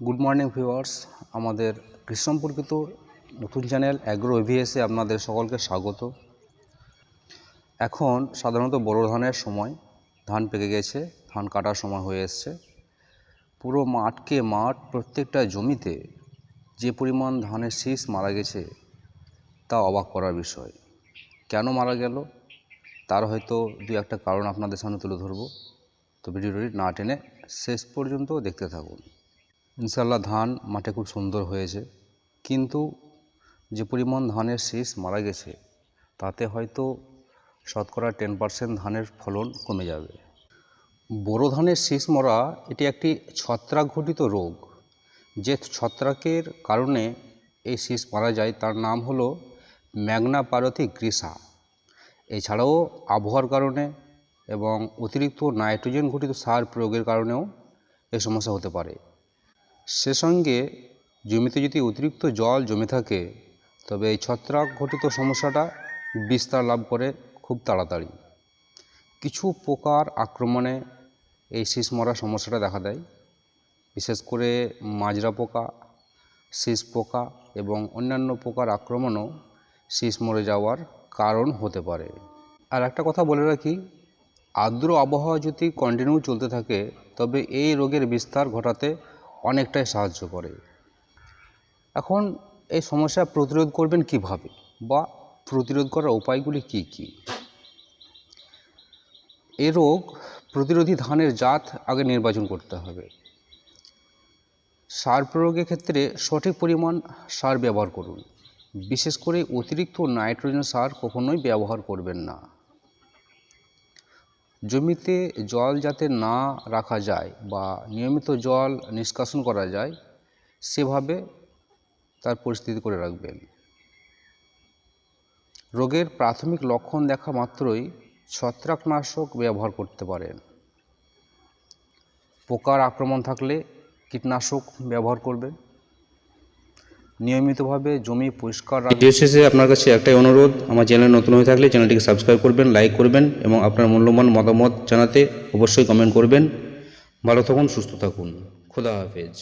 Good morning viewers আমাদের কৃষি সম্পর্কিত নতুন চ্যানেল অ্যাগ্রো এভিএসে আপনাদের সকলকে স্বাগত। এখন সাধারণত বড় ধানের সময়, ধান পেকে গেছে, ধান কাটার সময় হয়ে এসছে। পুরো মাঠকে মাঠ, প্রত্যেকটা জমিতে যে পরিমাণ ধানের শীষ মারা গেছে, তা অবাক করার বিষয়। কেন মারা গেল? তার হয়তো দু একটা কারণ আপনাদের সামনে তুলে ধরবো। তো ভিডিওটি না টেনে শেষ পর্যন্ত দেখতে থাকুন। ইনশাল্লাহ ধান মাঠে খুব সুন্দর হয়েছে। কিন্তু যে পরিমাণ ধানের শীষ মারা গেছে, তাতে হয়তো শতকরা টেন পার্সেন্ট ধানের ফলন কমে যাবে। বোরো ধানের শীষ মরা, এটি একটি ছত্রাক ঘটিত রোগ। যে ছত্রাকের কারণে এই শীষ মারা যায়, তার নাম হলো ম্যাগনা পারথি গ্রিসা। এছাড়াও আবহাওয়ার কারণে এবং অতিরিক্ত নাইট্রোজেন ঘটিত সার প্রয়োগের কারণেও এই সমস্যা হতে পারে। সে সঙ্গে জমিতে যদি অতিরিক্ত জল জমে থাকে, তবে এই ছত্রাক ঘটিত সমস্যাটা বিস্তার লাভ করে খুব তাড়াতাড়ি। কিছু পোকার আক্রমণে এই শীষ মরা সমস্যাটা দেখা দেয়। বিশেষ করে মাজরা পোকা, শীষ পোকা এবং অন্যান্য পোকার আক্রমণও শীষ মরে যাওয়ার কারণ হতে পারে। আর একটা কথা বলে রাখি, আর্দ্র আবহাওয়া যদি কন্টিনিউ চলতে থাকে, তবে এই রোগের বিস্তার ঘটাতে অনেকটাই সাহায্য করে। এখন এই সমস্যা প্রতিরোধ করবেন কীভাবে? বা প্রতিরোধ করার উপায়গুলি কি কি? এ রোগ প্রতিরোধী ধানের জাত আগে নির্বাচন করতে হবে। সার প্রয়োগের ক্ষেত্রে সঠিক পরিমাণ সার ব্যবহার করুন। বিশেষ করে অতিরিক্ত নাইট্রোজেন সার কখনোই ব্যবহার করবেন না। জমিতে জল যাতে না রাখা যায় বা নিয়মিত জল নিষ্কাশন করা যায়, সেভাবে তার পরিস্থিতি করে রাখবেন। রোগের প্রাথমিক লক্ষণ দেখা মাত্রই ছত্রাকনাশক ব্যবহার করতে পারেন। পোকার আক্রমণ থাকলে কীটনাশক ব্যবহার করবেন। নিয়মিতভাবে জমি পরিষ্কার ভিডিও শেষে আপনার কাছে একটাই অনুরোধ, আমার চ্যানেল নতুন হয়ে থাকলে চ্যানেলটিকে সাবস্ক্রাইব করবেন লাইক করবেন এবং আপনার মূল্যবান মতামত জানাতে অবশ্যই কমেন্ট করবেন। ভালো থাকুন, সুস্থ থাকুন। খোদা হাফেজ।